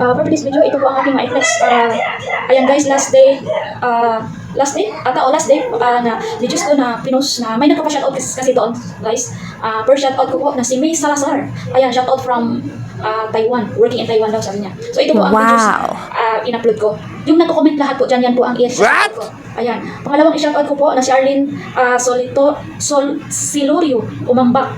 uh, for today's video, ito po ang aking ma-flex. Uh, ayan guys, last day, uh, last day, ata o last day, uh, na videos ko na pinost na may nagpapa-shoutout kasi, kasi doon, guys. Uh, per shoutout ko po na si May Salazar. Ayan, shoutout from uh, Taiwan, working in Taiwan daw sabi niya. So ito po ang videos Wow. uh, in-upload ko. Yung nagko-comment lahat po dyan, yan po ang i-shoutout ko. Ayan. Pangalawang i-shoutout ko po na si Arlene uh, Solito, Sol, Silorio Umambak.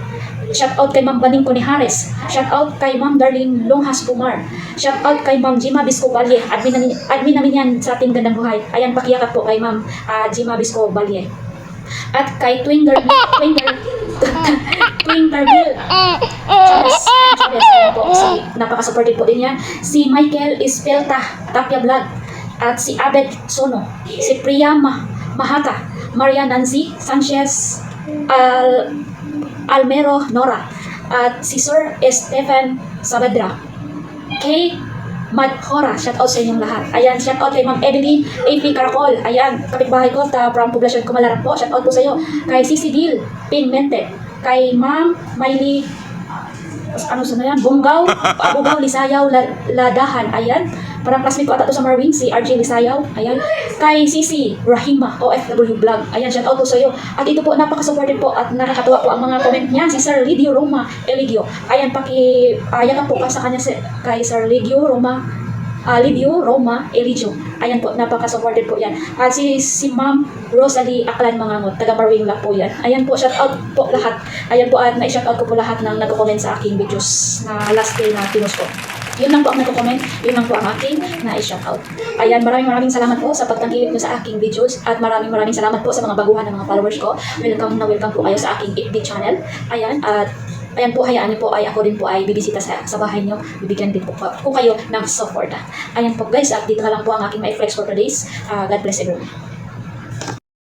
Shoutout kay Ma'am Baning Conihares. Shoutout kay Ma'am Darlene Longhas Pumar. Shoutout kay Ma'am Jima Bisco Balye. Admin namin, admin namin yan sa Team Gandang Buhay. Ayan, pakiyakap po kay Ma'am ah, Jima Bisco Balye. At kay Twinger, Twinger, Twingerville. Chavez. Chavez. Ayan po. Si, napaka-supportive po din yan. Si Michael Espelta, Tapia Vlog. At si Abed Sono. Si Priya Ma Mahata. Maria Nancy Sanchez. Al Almero Nora. At si Sir Stephen Saavedra. Kay Madhora, shout out sa inyong lahat. Ayan, shout out kay Ma'am Evelyn AP Caracol. Ayan, kapitbahay ko, ta from Poblacion Kumalarap po. Shout out po sa iyo. Kay Cici Dil Pinmente. Kay Ma'am Miley ano sa na yan? Bunggaw, Abugaw, Lisayaw, La- Ladahan. Ayan. Parang classmate ko ata to sa Marwin, si RJ Lisayaw. Ayan. Kay Sisi Rahima, OFW Vlog. Ayan, shout out po sa iyo. At ito po, napaka-supportive po at nakakatuwa po ang mga comment niya. Si Sir Lidio Roma Eligio. Ayan, paki, ayakan po ka sa kanya si, kay Sir Lidio Roma uh, Lidio Roma Eligio. Ayan po, napaka-supported po yan. At si, si Ma'am Rosalie Aklan Mangangot, taga Marwing lang po yan. Ayan po, shout out po lahat. Ayan po, at na-shout out ko po lahat ng nagko-comment sa aking videos na last day na pinost ko. Yun lang po ang nagko-comment, yun lang po ang aking na-shout out. Ayan, maraming maraming salamat po sa pagtangkilik nyo sa aking videos at maraming maraming salamat po sa mga baguhan ng mga followers ko. Welcome na welcome po kayo sa aking FB channel. Ayan, at Ayan po, hayaan niyo po ay ako din po ay bibisita sa, sa bahay niyo. Bibigyan din po, po kayo ng support. Ayan po guys, at dito na lang po ang aking my flex for today's. Uh, God bless everyone.